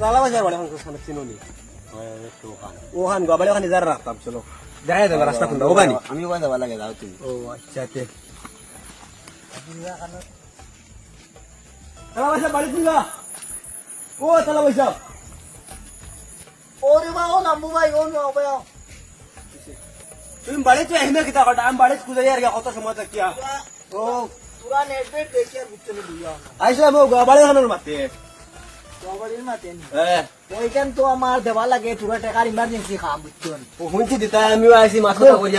তালা বাজার বাড়ি সামনে চিনুনি। ওখান গোবাড়ি ওখানে যারা রাখতাম চলো। দেখাই দেবে রাস্তা কোনটা ওখানে। আমি ওখানে যাবা লাগে যাও তুমি। ও আচ্ছা তে। তালা বাজার বাড়ি তুলা ও তালা বাজার ওরে মা ও নামবো ভাই ও নাও ভাই। তুমি বাড়িতে আহিমে কিতা কটা আমি বাড়িতে খুঁজে আর কত সময় তক কিয়া ও। পুরা নেট বেট দেখে আর বুঝতে দিও আইসা মো গোবাড়ি ওখানের মাতে। হ্যাঁ ওইখান তো আমার দেওয়া লাগে পুরা টাকার ইমার্জেন্সি খাম বুঝছেন দিতা আমিও করি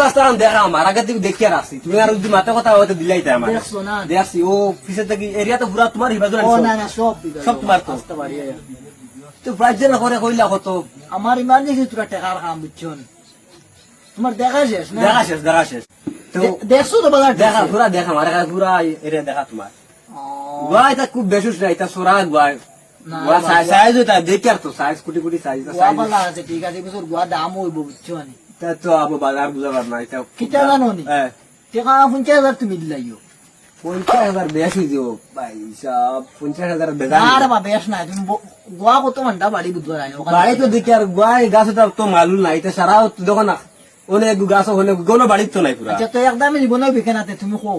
আসতাম দেখা আমার আগে থেকে দেখি আর আসছি তুমি আর যদি মাথা কথা হয়তো দিলাই তাই আমার। দেখছ না? দেখছি ও পিছে থেকে এরিয়া তো পুরা তোমার হিবাজন না না সব সব তোমার তো। তো প্রাইজ করে কইলা কত? আমার ইমার্জেন্সি পুরা টাকার খাম বুঝছেন তোমার দেখা শেষ দেখা শেষ দেখা শেষ। দেখছ তো বাজার দেখা পুরা দেখা আমার এখানে পুরা এরিয়া দেখা তোমার। গোয়া এটা খুব বেশুস না এটা সোরা গোয়া না, গোয়া বাবা। সাইজ ওটা দেখি তো সাইজ কোটি কোটি সাইজ আছে ঠিক আছে বছর গোয়া দাম হইব বুঝছেন তা তো আবু বাজার বুঝাবার না এটা কিটা জানো নি? হ্যাঁ। পঞ্চাশ হাজার তুমি দিলাইও পঞ্চাশ হাজার বেশি দিও ভাই সাহেব পঞ্চাশ হাজার বেজার না রে বেশ না তুমি ব- গোয়া কত ঘণ্টা বাড়ি বুধবার আয় বাড়ি তো দেখি আর গোয়াই তো মালুল নাই এটা সারা দেখো না অনেক গাছ অনেক কোনো বাড়ির তো নাই পুরা। আচ্ছা তো একদমই বিকে নাতে তুমি কো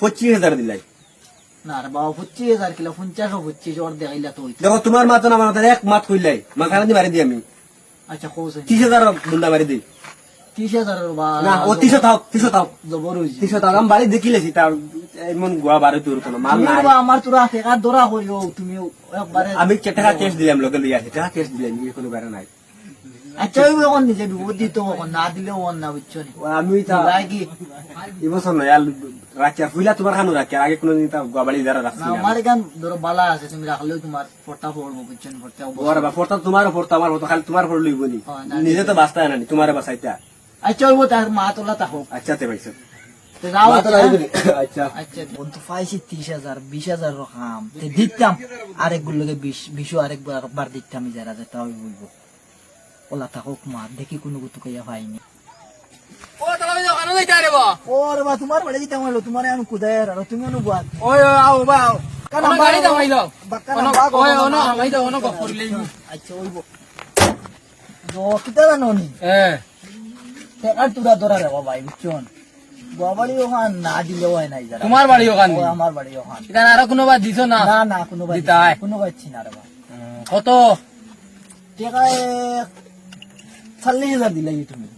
পঁচিশ হাজার দিলাই। না রে বাবা পঁচিশ হাজার কিলো পঞ্চাশ পঁচিশ ওর দেখাইলা তো দেখো তোমার মাত না আমার এক মাত কইলাই। মাখানা দিয়ে মারি দিই আমি। আচ্ছা ত্রিশ হাজার বুন্দা মারি দিই ত্রিশ হাজার বা না ও তিনশো থাক তিনশো থাক জবর হইছে। তিনশো থাক আমি বাড়ি দেখিলেছি তার এমন গোয়া বাড়ি তোর কোনো মাল তুমি নাই। বা আমার তোরা টাকা দরা করিও তুমি একবারে আমি কে টাকা ক্যাশ দিলাম লোকে লিয়ে আসি। টাকা ক্যাশ দিলাম কোনো নাই। আচ্ছা ওই নিজে বিপদ দিত না দিলেও অন না বুঝছ আমি তা এবছর নয় রাখি আর ফুইলা তোমার খানো রাখি আগে কোনো দিন তা গোয়া রাখছি আমার এখান ধরো বালা আছে তুমি রাখলেও তোমার ফটা পড়ব বুঝছ নি ওর বা পড়তা তোমার পড়তা আমার পড়তা খালি তোমার পড় লইব নি নিজে তো বাঁচতা না তোমার বাঁচাইতা আচ্ছা ওইব তার মা তোলা তা হোক আচ্ছা তে বিশ রকম তে দিতাম আরেকগুলোকে বিশ বিশও আরেকবার বার দিতাম যারা যেটা আমি বলব ওলা থাকুক মা দেখি কোনো কিছু কইয়া পাইনি ও তালা বাজে ওখানে যাইতে বা তোমার বাড়ি দিতাম হলো তোমার আমি কুদায় আর তুমি অনু বাদ ওই আও বা আও কারণ কোন গাড়ি দামাইল বাক্কা না বাগ ওই ওনো না। দাও ওনো গফরলে আচ্ছা ওইব তো কিতা জানো এ টেকার তুরা ধরা রে বাবা বুঝছন বাবাড়ি ওখান না দিলেও হয় নাই যারা তোমার বাড়ি ওখান আমার বাড়ি ওখান এখানে আরও কোনোবা দিছ না না না কোনো বাড়ি দিতা কোনো রে কত টেকায় চল্লিশ হাজার দিলাই তুমি।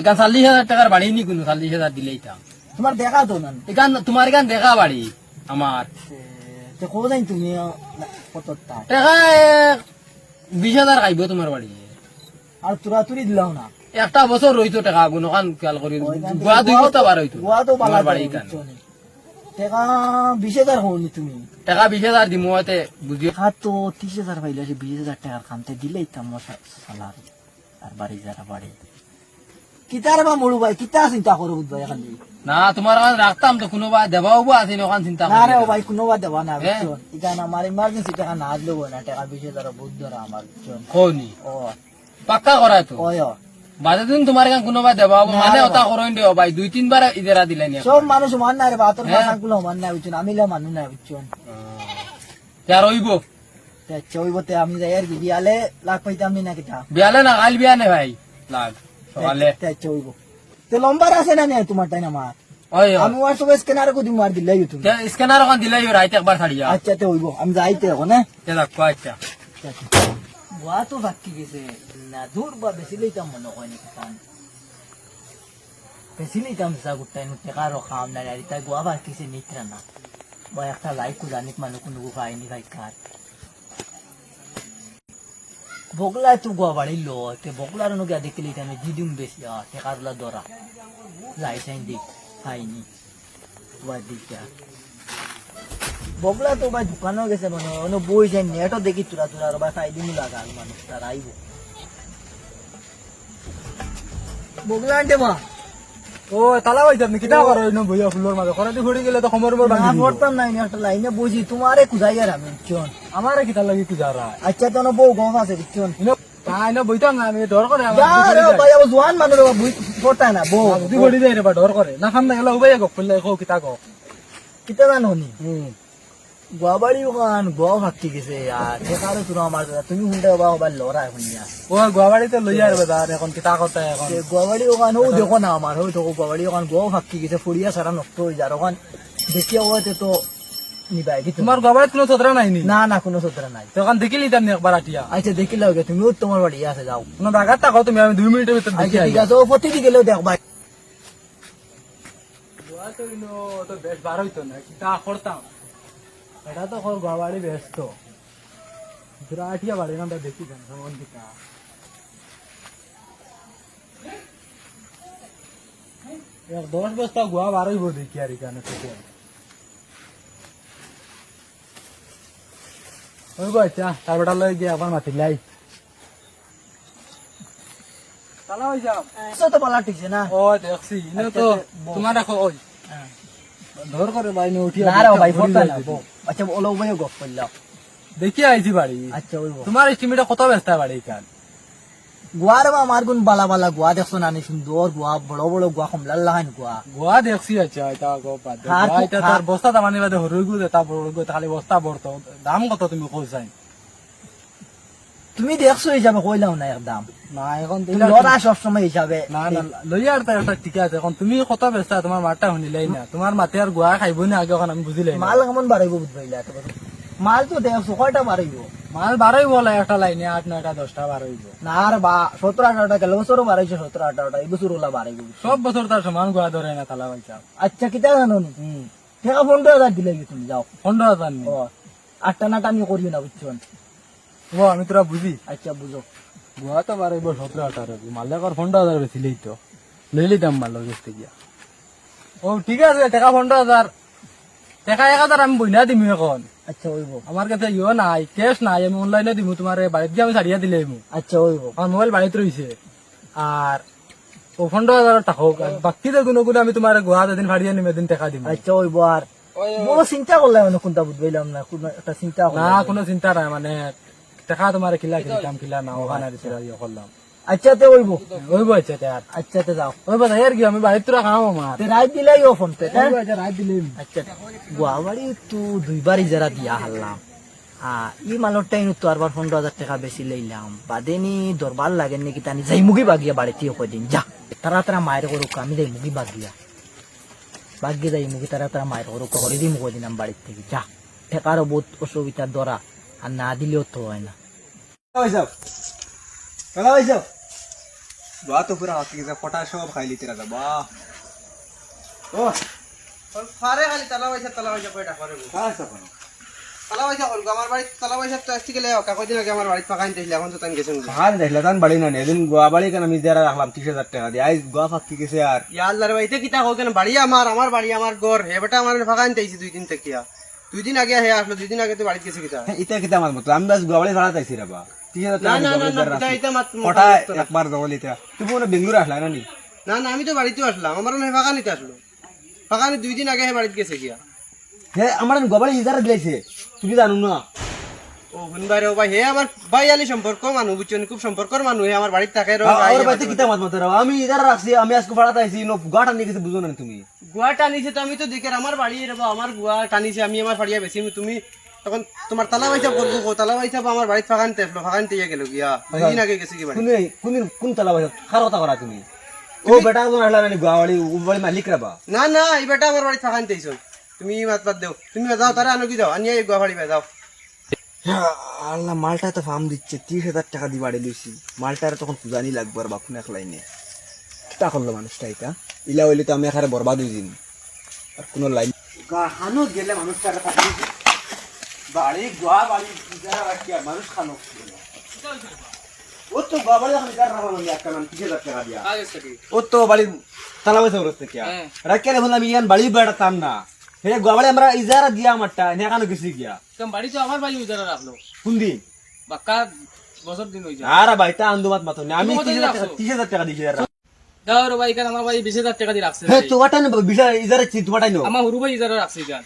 এখান চল্লিশ হাজার টাকার বাড়ি নি কোনো চল্লিশ হাজার দিলেই তা তোমার দেখা তো না এখান তোমার এখান দেখা বাড়ি আমার তুমি কত টাকা বিশ হাজার খাইব তোমার বাড়ি আর তুরা তুরি দিলাও না। একটা বছর রইতো টাকা গুণখান খেয়াল করি গোয়া দুই বস্তা বার হইতো গোয়া তো বালা বাড়ি এখান টেকা বিশ হাজার হওনি তুমি? টাকা বিশ হাজার দিমো বুঝিও টাকা তো ত্রিশ হাজার পাইলে বিশ হাজার টাকার খামতে দিলেই তো আমার সালার আর বাড়ি যারা বাড়ি। কিতার বা মরু ভাই কিতা চিন্তা করো বুধ ভাই খালি না তোমার ওখান রাখতাম তো কোনোবা দেবাও আছে ওখান চিন্তা না রে ভাই কোনো বা দেওয়া না? এখানে আমার ইমার্জেন্সি টাকা না দিলেও না টাকা বিশ হাজার বুধ ধরা আমার বুঝছ ও পাক্কা করা তো? ওই ও। দিন তোমার এখান কোনোবা দেবা মানে। ওটা করইন দিও ভাই দুই তিনবার ইদেরা দিলেন সব মানুষ মান না রে বাতর? গুলো মান না? বুঝছ আমি লে মানু না? বুঝছ যার রইব চইবতে আমি যাই আর কি বিয়ালে লাখ পাইতাম নি না কিতা বিয়ালে না কাল বিয়া নে ভাই। লাগ সকালে। চইব তো লম্বার আছে না নে তোমার তাই না মা আমি ওয়ার সব স্ক্যানার কো দিম মার দিলে তুমি। স্ক্যানার ওখান দিলে রাইতে একবার ছাড়িয়া আচ্ছা তো হইব আমি যাইতে এখন হ্যাঁ দেখো আচ্ছা। বুয়া তো বাকি গেছে না দূর বা বেশি লইতাম মনে হয় নাকি কান বেশি লইতাম সা গুটাই নুতে কারও খাম না আর তাই গোয়া বাকি সে নিত্রা না। বা একটা লাইক কু জানিক মানুষ কোনো খাইনি খাই কার বগলা তো গোয়া বাড়ি লো তে বগলার নকে দেখলি আমি দি দিম বেশি আ তে কারলা দরা। লাই সাইন দি, খাইনি। ওয়া দিকা বগলা তো ভাই দোকানও গেছে মানে অন্য বই যাই, নেটও দেখি চুরা চুরা আর বা খাই দিমু লাগা মানুষ তার আইব। বগলা আনতে মা। ও তালা হইতাম নি কিতা করো ইনো বইয়া ফুলোর মাঝে খরাতে ঘুরে গেলে তো খমর বড় না পড়তাম নাই একটা লাইনে বুঝি তোমারে আর আমি চন আমারে কিতা লাগি কি যারা আচ্ছা তো বউ গম আছে চন তাই না বইতাম না আমি ডর করে যা রে ভাই আবার জোয়ান মানুষ বুঝ পড়তা না বউ বুদ্ধি গড়ি যায় রে বা ডর করে না খাম না গেলে উবাই গো ফুললে কো কিতা গো কিতা জানো নি হুম গোয়াবাড়ি ওখান গোয়া ফাঁকি গেছে আর ঠেকারও তুমি আমার তুমি শুনতে পাবা আবার লড়াই শুনিয়া ও গোয়াবাড়িতে লইয়া আর বেদার এখন কিতা কথা এখন। গোয়াবাড়ি ওখান ও দেখো না আমার হয়তো গোয়াবাড়ি ওখান গোয়া ফাঁকি গেছে ফুরিয়া সারা নষ্ট হয়ে যার ওখান দেখিয়া হয়তো তো নিবাই কি তোমার গোয়াবাড়িত কোনো চতরা নাই নি? না না কোনো সত্রা নাই। তখন দেখিলি তার একবার আটিয়া আচ্ছা দেখিলে হবে তুমিও তোমার বাড়ি আছে যাও। কোনো ডাকাত থাকো তুমি আমি দুই মিনিটের ভিতর দেখি আচ্ছা ঠিক আছে ও প্রতিদিন গেলেও দেখবা গোয়া তো বেশ বার হইতো না কিতা করতাম এটা তো খর গোয়াবাড়ি ব্যস্ত। দুরা আটিয়া বাড়ি না দেখি যান এক দশ বস্তা গোয়া বার হইব দেখি আর এখানে থেকে। হইব আচ্ছা তার বেটা লই গিয়ে আবার মাতি লাই। তালা হয়ে যাও। সো তো বলা ঠিক আছে না। ও দেখছি। ইনো তো তোমার দেখো ওই। ধর করে ভাই নে উঠিয়া না রে ভাই যাইতে। না। আচ্ছা ওলো ভাই গপ করলাম। দেখি আইছি বাড়ি। আচ্ছা ওই। তোমার স্টিমিটা কত ব্যস্ত বাড়ি কাল গোয়ার বা আমার গুণ বালা বালা গোয়া দেখছ না সুন্দর গোয়া বড় বড় গোয়া কমলা লাহান গোয়া। গোয়া দেখছি আচ্ছা এটা বাদ গোয়া এটা তার বস্তা দামানি বাদে হরুই গু এটা বড় গু খালি বস্তা বড় দাম কত তুমি কইছাই? তুমি দেখছ হিসাবে কইলাম না একদম না এখন লড়া সবসময় হিসাবে। না না লইয়া আর তার একটা ঠিক আছে। এখন তুমি কত ব্যস্ত তোমার মারটা শুনিলাই না। তোমার মাতে আর গোয়া খাইব না আগে এখন আমি বুঝিলাই মাল কেমন বাড়াইব বুঝবাইলা মাল তো দেখছ কয়টা বাড়াইব মাল বারোই বলে একটা লাইনে আট নয়টা দশটা বারোই না আর বা সতেরো আঠারোটা গেল বছরও বাড়াইছে সতেরো আঠারোটা এই বছর ওলা বাড়াইব সব বছর তার সমান গোয়া ধরে না তালা পয়সা আচ্ছা কিতা জানো নি? ঠেকা পনেরো হাজার দিলে তুমি যাও পনেরো হাজার আটটা নাটা আমি করিও না বুঝছ ও আমি তোরা বুঝি আচ্ছা বুঝো। গোয়া তো বারোইব সতেরো আঠারো মালে কর পনেরো হাজার বেশিলেই তো লই লিতাম মাল গেছে গিয়া ও ঠিক আছে টাকা পনেরো হাজার টাকা এক হাজার আমি বইনা দিম এখন আচ্ছা ওইব আমার কাছে ইয়ে নাই ক্যাশ নাই আমি অনলাইনে দিব তোমার বাড়িতে গিয়ে আমি ছাড়িয়া দিলে আচ্ছা ওইব আমার মোবাইল বাড়িতে রয়েছে আর ও পনেরো হাজার টাকা হোক বাকি যে কোনো কোনো আমি তোমার গোয়া যেদিন ফাড়িয়ে নিম এদিন টাকা দিব আচ্ছা ওইব আর বড় চিন্তা করলাম না কোনটা বুঝবাইলাম না কোনো একটা চিন্তা না কোনো চিন্তা নাই মানে। টাকা তোমার কিলা কিনতাম কিলা না ওখানে ইয়ে করলাম আচ্ছা তে ওইব। ওইব আচ্ছা তে আর আচ্ছা তে যাও। ওইব তাই আর কি আমি বাড়িতে তোরা খাও আমার তে রাত দিলাই ও ফোন আচ্ছা রাত দিলেন আচ্ছা গুয়াবাড়ি তো দুইবার ইজারা দিয়া হারলাম ই মালর টাইম তো আরবার পনেরো হাজার টাকা বেশি লইলাম বাদেনি দরবার লাগে নাকি তানি যাই মুগি বাগিয়া বাড়িতে কদিন যা তারা তারা মায়ের করুক আমি যাই মুগি বাগিয়া। বাগিয়ে যাই মুগি তারা তারা মায়ের করুক করে দিই দিলাম বাড়ির থেকে। যা ঠেকারও বহুত অসুবিধার দরা আর না দিলেও তো হয় না। ভাইসাব তো পুরা হাতি গেছে ফটা সব খাই লিতে রাখা বাহ। ও ফারে খালি তালা পয়সা তালা পয়সা কয়টা? করে গো। কাজ এখন তালা পয়সা করব আমার বাড়িতে তালা পয়সা তো আসতে গেলে কাকদিন আগে আমার বাড়িতে ফাঁকা নিতে এখন তো তাই গেছেন হার দেখলে তান বাড়ি না এদিন গোয়া বাড়ি কেন আমি যারা রাখলাম ত্রিশ হাজার টাকা দিয়ে। আজ গোয়া ফাঁকি গেছে আর? ইয়ার দারে বাড়িতে কিতা হোক কেন? বাড়ি আমার আমার বাড়ি আমার ঘর। হে বেটা আমার ফাঁকা নিতে আইছি দুই দিন থেকে। দুই দিন আগে হে আসলো দুই দিন আগে তো বাড়িতে গেছে কিতা হ্যাঁ, ইটা কিতা আমার মতো আমি বাস গোয়া বাড়ি ভাড়া চাইছি রে বা। ত্রিশ হাজার না টাকা না দিয়ে না গোয়া না বাড়ি এটা রাখছি। মাত্র ফটা একবার জগল ইতা। তুমি মনে বেঙ্গুর আসলা না নি না না আমি তো বাড়িতেও আসলাম আমার মনে হয় ফাঁকা নিতে আসলো। ফাঁকা নিতে দুই দিন আগে হে বাড়িতে গেছে গিয়া। হে আমার গোয়া বাড়ি ইজারা দিলাইছে। তুমি জানো না। ও শুনবারে ও ভাই হে আমার ভাই আলি সম্পর্ক মানুষ বুঝছেন খুব সম্পর্কর মানুষ হে আমার বাড়িতে থাকে রো আর বাড়িতে কিতা মাত মাতে আমি ইজারা রাখছি আমি আজকে ভাড়া চাইছি নো গোয়াটা নিয়ে গেছে বুঝো না তুমি। গুয়া টানিছে তো আমি তো দেখে আমার বাড়ি রে আমার গুয়া টানিছে আমি আমার ফাড়িয়া বেশি তুমি তখন তোমার তালা পয়সা করব গো, তালা পয়সা আমার বাড়িতে ফাঁকা নিতে আসলো ফাঁকা গেল গিয়া। দুই দিন আগে গেছে কি কোন কোন কোন তালা বাজা খার কথা করা তুমি? ও বেটা কোন আসলা না গোয়া বাড়ি মালিক রে বা? না না এই বেটা আমার বাড়িতে ফাঁকা নিতে তুমি মাত বাদ দেও। তুমি যাও তারা আনো কি যাও আনিয়া এই গুয়া বাড়ি যাও আল্লাহ মালটা তো ফার্ম দিচ্ছে ত্রিশ হাজার টাকা দিয়ে বাড়ি দিয়েছি মালটার তখন পূজানি লাগবে আর বাপুন এক লাইনে কিতা করল মানুষটা এটা। ইলা হইলে তো আমি এখানে বরবাদ হয়ে দিন। আর কোনো লাইন হানো গেলে মানুষটা বাড়ি গোয়া বাড়ি ইজারা রাখি মানুষ খানো। ও তো গোয়া বাড়ি এখন ইজারা রাখলাম আমি একটা নাম ত্রিশ হাজার দিয়া। ও তো বাড়ি তালা পয়সা করতে কি রাখিয়া দেখুন আমি ইয়ান বাড়ি বেড়াতাম না। হে গোয়া বাড়ি আমরা ইজারা দিয়া আমারটা এনে কেন গেছি গিয়া। বাড়ি তো আমার বাড়ি উজারা রাখল। কোন দিন? বাক্কা বছর দিন হয়ে আর ভাই তা আন্দোমাত মাতো আমি তুমি কত তিরিশ হাজার টাকা- রাখছো? দাও ভাই এখানে আমার ভাই বিশ হাজার টাকা দিয়ে রাখছে হ্যাঁ তোমারটা না ইজারা চি নো আমার হরু ভাই ইজারা রাখছে এখান।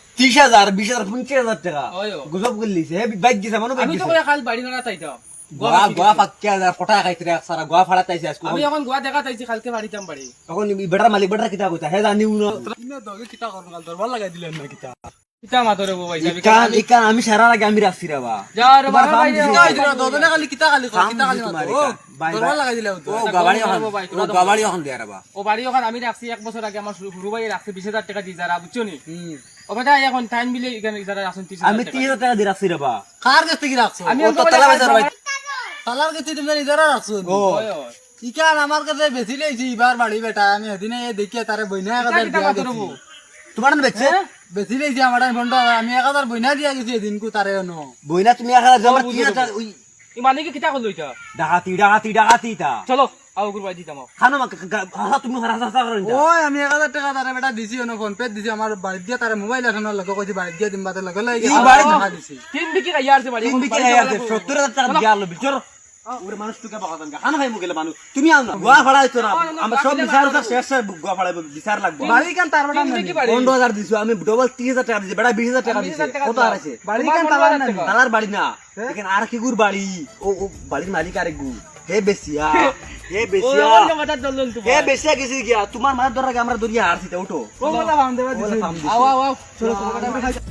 টাকা। গুজব করলিছে হে বাইক গেছে বাইক আমি তো খালি বাড়ি না চাইতাম গোয়া গোয়া পাক্কি হাজার ফটা খাইতে রে সারা গোয়া ফাড়া তাইছে আজকে। আমি এখন গোয়া দেখা চাইছি কালকে বাড়িতাম বাড়ি। তখন বেটার মালিক বেটার কিতা কইতা হে জানি উনো কিতা করব কাল দরবার লাগাই দিলেন না কিতা কিতা মাতরে বউ ইকান ইকান আমি সারা লাগে আমি রাখছি রে বা যা রে বাবা ভাই কিতা দদনে খালি কিতা খালি কিতা খালি দিছি মাতো তোমার ও ইকা। বাই, দরবার লাগাই দিলে তো ও গাবাড়ি কথা এখন বলব ভাই, ও তোরা তো- গাবাড়ি এখন দেয়া রে বা ও বাড়ি ওখানে আমি রাখছি এক বছর আগে আমার শুরু ভাই রাখছি বিশ হাজার টাকা দিয়ে যারা বুঝছ নি ও বেটা এখন টাইম বিলে এখানে যারা আসুন তিরিশ আমি টাকা রাখছি রে কার কাছ থেকে রাখছো আমি তো তালা বাজার ভাই তালার কাছে তুমি নিজেরা রাখছো ও ওই, ওই। ইকান আমার কাছে বেশি এবার বাড়ি বেটা আমি সেদিনে এ দেখিয়ে তারে বইনা দিয়া তোমার না বেচছে বেশি লেছি আমার ফোনটা আমি এক হাজার বইনা দিয়া গেছি এদিনকু তারে নো বইনা তুমি এক হাজার জমা তিন হাজার ওই মানে কি কিতা করল এটা ডাকাতি ডাকাতি ডাকাতি তা চলো আও গুরবাই দিতাম। খানো মা হাসা তুমি হাসা হাসা করেন ওই আমি এক হাজার টাকা তারে বেটা দিছি অন্য ফোন পে দিছি। আমার বাড়ি দিয়ে তারে মোবাইল এখনও লগে কইছি বাড়ি দিয়ে দিম বাতে লগে লগে এই বাড়ি- দিছি। তিন বিকি খাইয়া আছে বাড়ি তিন বিকে আছে। সত্তর হাজার টাকা দিয়া আলো বিচর ওরে মানুষ টুকে বাগাতান খানো খাই মুগেলে মানুষ তুমি আও না গোয়া ফাড়া হইতো না আমরা সব বিচার উচার শেষ শেষ গোয়া ফাড়াই বিচার লাগবো বাড়ি কেন তার বেটা তিন বিকি বাড়ি পনেরো হাজার দিছো আমি ডবল তিরিশ হাজার টাকা দিছি বেটা বিশ টাকা বিশ দিছে হাজার টাকা কত আর আছে বাড়ি কেন বাড়ি না কি গুর বাড়ি ও বাড়ির মালিক আরেক গু হে বেশিয়া হে চলল হে বেশিয়া গেছি গিয়া তোমার মায়ের দরকার আমরা দরিয়া হারছি তা উঠো ও কথা ভাম দেবা দিছি আও আও আও চলো তোমার